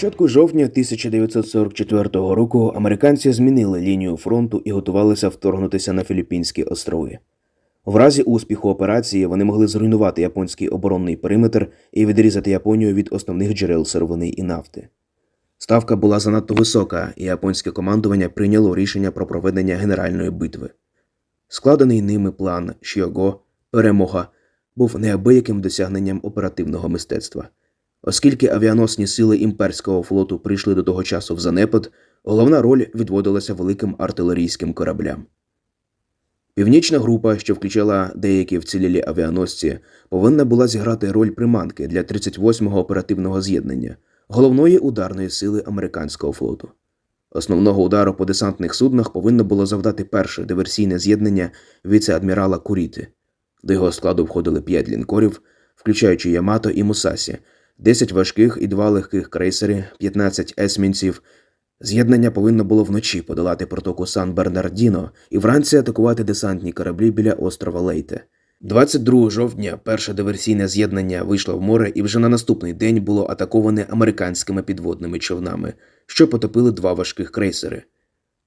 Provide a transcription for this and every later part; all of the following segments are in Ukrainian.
початку жовтня 1944 року американці змінили лінію фронту і готувалися вторгнутися на Філіппінські острови. В разі успіху операції вони могли зруйнувати японський оборонний периметр і відрізати Японію від основних джерел сировини і нафти. Ставка була занадто висока, і японське командування прийняло рішення про проведення генеральної битви. Складений ними план Шіого перемога був неабияким досягненням оперативного мистецтва. Оскільки авіаносні сили імперського флоту прийшли до того часу в занепад, головна роль відводилася великим артилерійським кораблям. Північна група, що включала деякі вцілілі авіаносці, повинна була зіграти роль приманки для 38-го оперативного з'єднання, головної ударної сили американського флоту. Основного удару по десантних суднах повинно було завдати перше диверсійне з'єднання віце-адмірала Куріти. До його складу входили 5 лінкорів, включаючи Ямато і Мусасі, 10 важких і 2 легких крейсери, 15 есмінців. З'єднання повинно було вночі подолати протоку Сан-Бернардіно і вранці атакувати десантні кораблі біля острова Лейте. 22 жовтня перше диверсійне з'єднання вийшло в море і вже на наступний день було атаковане американськими підводними човнами, що потопили два важких крейсери.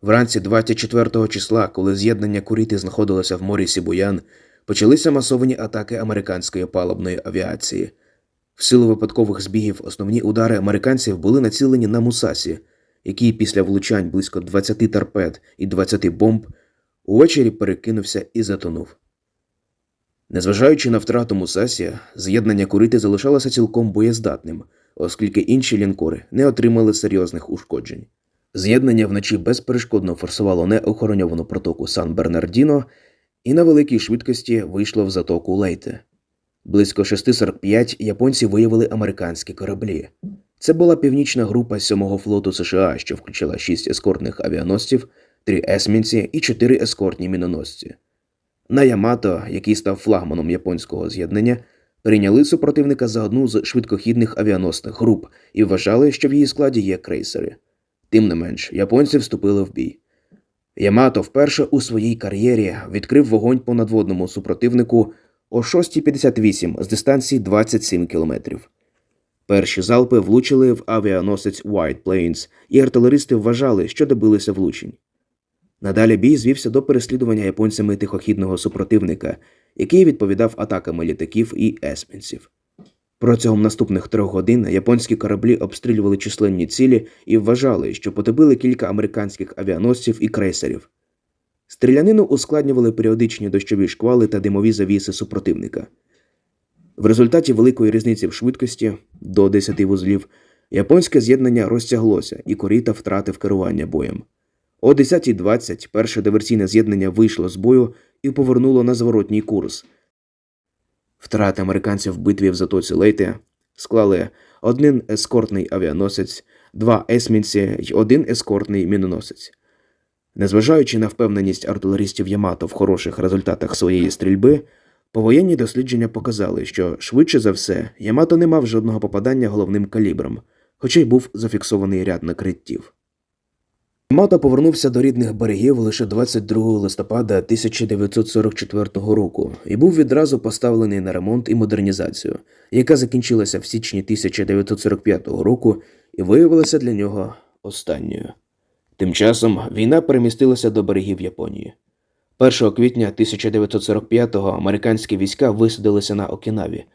Вранці 24 числа, коли з'єднання Куріти знаходилося в морі Сібуян, почалися масовані атаки американської палубної авіації. В силу випадкових збігів основні удари американців були націлені на Мусасі, який після влучань близько 20 торпед і 20 бомб увечері перекинувся і затонув. Незважаючи на втрату Мусасі, з'єднання Курити залишалося цілком боєздатним, оскільки інші лінкори не отримали серйозних ушкоджень. З'єднання вночі безперешкодно форсувало неохороньовану протоку Сан-Бернардіно і на великій швидкості вийшло в затоку Лейте. Близько 6.45 японці виявили американські кораблі. Це була північна група 7-го флоту США, що включала 6 ескортних авіаносців, 3 есмінці і 4 ескортні міноносці. На Ямато, який став флагманом японського з'єднання, прийняли супротивника за одну з швидкохідних авіаносних груп і вважали, що в її складі є крейсери. Тим не менш, японці вступили в бій. Ямато вперше у своїй кар'єрі відкрив вогонь по надводному супротивнику о 6.58 з дистанції 27 кілометрів. Перші залпи влучили в авіаносець White Plains, і артилеристи вважали, що добилися влучень. Надалі бій звівся до переслідування японцями тихохідного супротивника, який відповідав атаками літаків і есмінців. Протягом наступних трьох годин японські кораблі обстрілювали численні цілі і вважали, що потопили кілька американських авіаносців і крейсерів. Стрілянину ускладнювали періодичні дощові шквали та димові завіси супротивника. В результаті великої різниці в швидкості до 10 вузлів японське з'єднання розтяглося і коріта втратив керування боєм. О 10.20 перше диверсійне з'єднання вийшло з бою і повернуло на зворотній курс. Втрати американців в битві в затоці Лейте склали один ескортний авіаносець, два есмінці й один ескортний міноносець. Незважаючи на впевненість артилеристів Ямато в хороших результатах своєї стрільби, повоєнні дослідження показали, що швидше за все Ямато не мав жодного попадання головним калібром, хоча й був зафіксований ряд накриттів. Ямато повернувся до рідних берегів лише 22 листопада 1944 року і був відразу поставлений на ремонт і модернізацію, яка закінчилася в січні 1945 року і виявилася для нього останньою. Тим часом війна перемістилася до берегів Японії. 1 квітня 1945-го американські війська висадилися на Окінаві.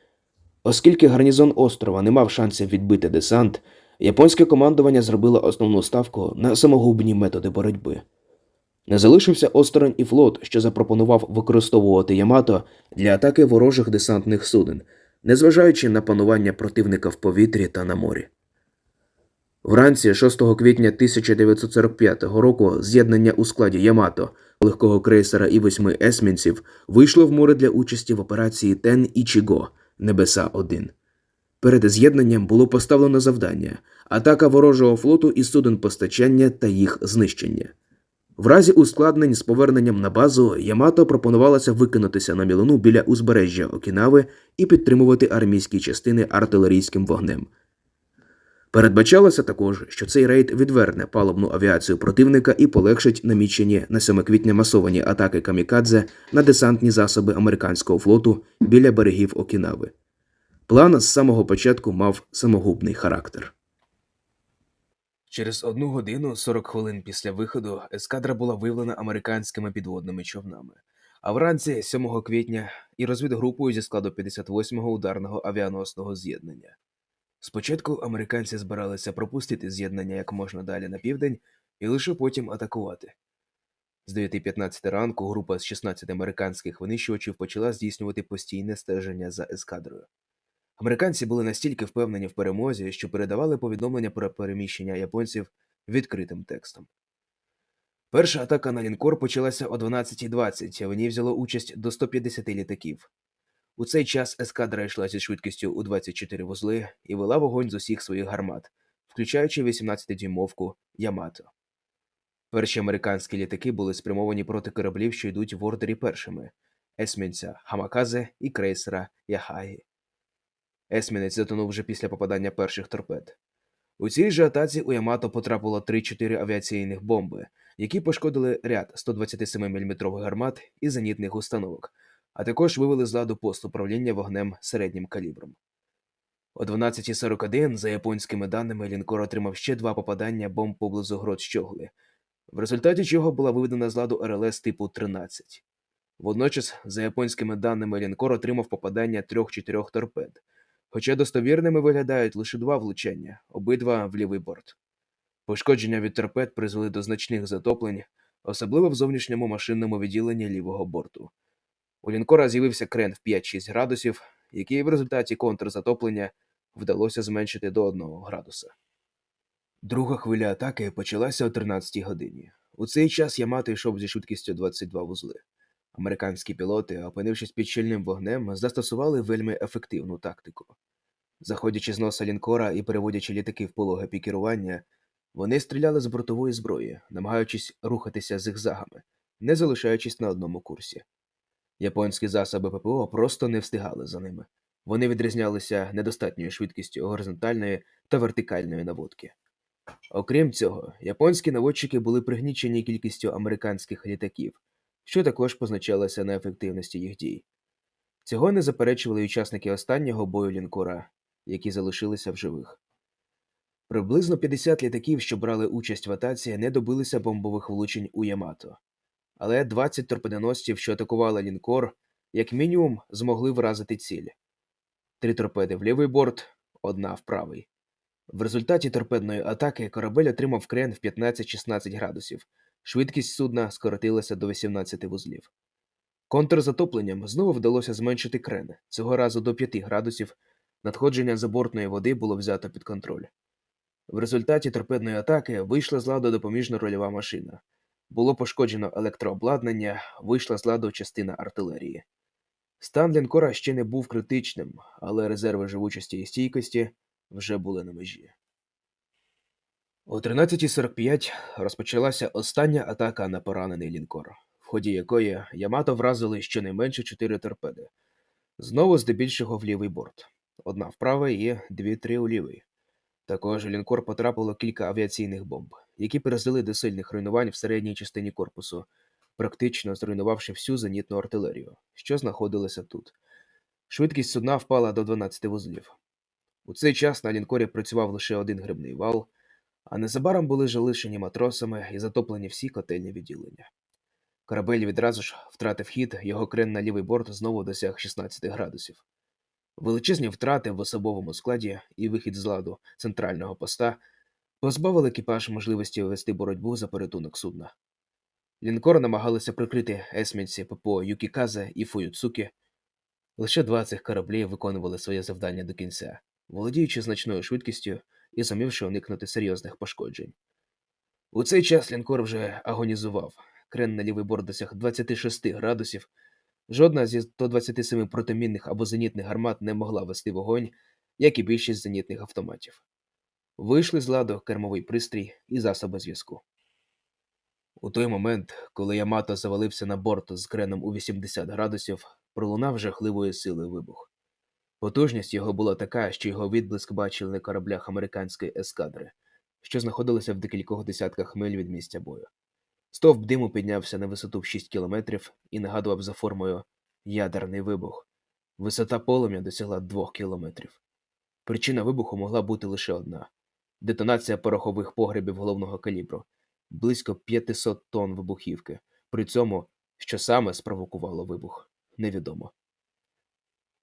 Оскільки гарнізон острова не мав шансів відбити десант, японське командування зробило основну ставку на самогубні методи боротьби. Не залишився осторонь і флот, що запропонував використовувати Ямато для атаки ворожих десантних суден, незважаючи на панування противника в повітрі та на морі. Вранці 6 квітня 1945 року з'єднання у складі Ямато, легкого крейсера і восьми есмінців вийшло в море для участі в операції Тен Ічіго Небеса 1 Перед з'єднанням було поставлено завдання атака ворожого флоту і суден постачання та їх знищення. В разі ускладнень з поверненням на базу Ямато пропонувалося викинутися на мілину біля узбережжя Окінави і підтримувати армійські частини артилерійським вогнем. Передбачалося також, що цей рейд відверне палубну авіацію противника і полегшить намічені на 7 квітня масовані атаки камікадзе на десантні засоби американського флоту біля берегів Окінави. План з самого початку мав самогубний характер. Через одну годину 40 хвилин після виходу ескадра була виявлена американськими підводними човнами. А вранці 7 квітня і розвідгрупою зі складу 58-го ударного авіаносного з'єднання. Спочатку американці збиралися пропустити з'єднання як можна далі на південь і лише потім атакувати. З 9.15 ранку група з 16 американських винищувачів почала здійснювати постійне стеження за ескадрою. Американці були настільки впевнені в перемозі, що передавали повідомлення про переміщення японців відкритим текстом. Перша атака на лінкор почалася о 12.20, а в ній взяло участь до 150 літаків. У цей час ескадра йшла зі швидкістю у 24 вузли і вела вогонь з усіх своїх гармат, включаючи 18-дюймовку Ямато. Перші американські літаки були спрямовані проти кораблів, що йдуть в ордері першими есмінця Хамаказе і крейсера Яхагі. Есмінець затонув вже після попадання перших торпед. У цій же атаці у Ямато потрапило 3-4 авіаційних бомби, які пошкодили ряд 127 мм гармат і зенітних установок, а також вивели з ладу пост управління вогнем середнім калібром. О 12.41, за японськими даними, лінкор отримав ще два попадання бомб поблизу грот Щогли, в результаті чого була виведена з ладу РЛС типу 13. Водночас, за японськими даними, лінкор отримав попадання трьох-чотирьох торпед, хоча достовірними виглядають лише два влучання, обидва в лівий борт. Пошкодження від торпед призвели до значних затоплень, особливо в зовнішньому машинному відділенні лівого борту. У лінкора з'явився крен в 5-6 градусів, який в результаті контрзатоплення вдалося зменшити до 1 градуса. Друга хвиля атаки почалася о 13 годині. У цей час Ямато йшов зі швидкістю 22 вузли. Американські пілоти, опинившись під щільним вогнем, застосували вельми ефективну тактику. Заходячи з носа лінкора і переводячи літаки в пологе пікірування, вони стріляли з бортової зброї, намагаючись рухатися зигзагами, не залишаючись на одному курсі. Японські засоби ППО просто не встигали за ними. Вони відрізнялися недостатньою швидкістю горизонтальної та вертикальної наводки. Окрім цього, японські наводчики були пригнічені кількістю американських літаків, що також позначалося на ефективності їх дій. Цього не заперечували учасники останнього бою лінкора, які залишилися в живих. Приблизно 50 літаків, що брали участь в атаці, не добилися бомбових влучень у Ямато, але 20 торпедоносців, що атакували лінкор, як мінімум змогли вразити ціль. Три торпеди в лівий борт, одна в правий. В результаті торпедної атаки корабель отримав крен в 15-16 градусів, швидкість судна скоротилася до 18 вузлів. Контрзатопленням знову вдалося зменшити крен, цього разу до 5 градусів, надходження забортної води було взято під контроль. В результаті торпедної атаки вийшла з ладу допоміжна рольова машина. Було пошкоджено електрообладнання, вийшла з ладу частина артилерії. Стан лінкора ще не був критичним, але резерви живучості і стійкості вже були на межі. О 13.45 розпочалася остання атака на поранений лінкор, в ході якої Ямато вразили щонайменше чотири торпеди, знову здебільшого в лівий борт, одна в правий і дві-три у лівий. Також у лінкор потрапило кілька авіаційних бомб, які перезили до сильних руйнувань в середній частині корпусу, практично зруйнувавши всю зенітну артилерію, що знаходилася тут. Швидкість судна впала до 12 вузлів. У цей час на лінкорі працював лише один грибний вал, а незабаром були залишені матросами і затоплені всі котельні відділення. Корабель відразу ж втратив хід, його крен на лівий борт знову досяг 16 градусів. Величезні втрати в особовому складі і вихід з ладу центрального поста позбавили екіпаж можливості вести боротьбу за порятунок судна. Лінкор намагалися прикрити есмінці ППО Юкіказе і Фуюцукі. Лише два цих кораблі виконували своє завдання до кінця, володіючи значною швидкістю і зумівши уникнути серйозних пошкоджень. У цей час лінкор вже агонізував. Крен на лівий борт досяг 26 градусів. Жодна зі 127 протимінних або зенітних гармат не могла вести вогонь, як і більшість зенітних автоматів. Вийшли з ладу кермовий пристрій і засоби зв'язку. У той момент, коли Ямато завалився на борт з креном у 80 градусів, пролунав жахливої сили вибух. Потужність його була така, що його відблиск бачили на кораблях американської ескадри, що знаходилися в декількох десятках миль від місця бою. Стовп диму піднявся на висоту в 6 кілометрів і нагадував за формою ядерний вибух. Висота полум'я досягла 2 кілометрів. Причина вибуху могла бути лише одна детонація порохових погребів головного калібру, близько 500 тонн вибухівки. При цьому, що саме спровокувало вибух, невідомо.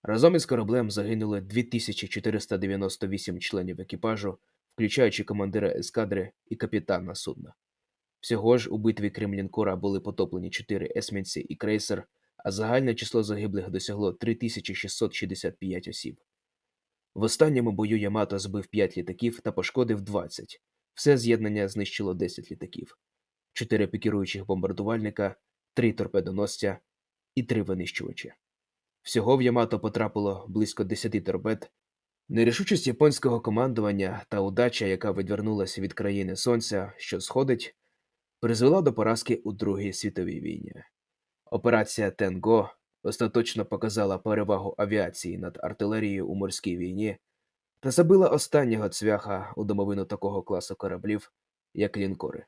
Разом із кораблем загинули 2498 членів екіпажу, включаючи командира ескадри і капітана судна. Всього ж у битві Кремлінкора були потоплені 4 есмінці і крейсер, а загальне число загиблих досягло 3665 осіб. В останньому бою Ямато збив 5 літаків та пошкодив 20. Все з'єднання знищило 10 літаків, 4 пікіруючих бомбардувальника, 3 торпедоносця і 3 винищувачі. Всього в Ямато потрапило близько 10 торпед. Нерішучість японського командування та удача, яка відвернулася від країни сонця, що сходить, призвела до поразки у Другій світовій війні. Операція Тенго остаточно показала перевагу авіації над артилерією у морській війні та забила останнього цвяха у домовину такого класу кораблів, як лінкори.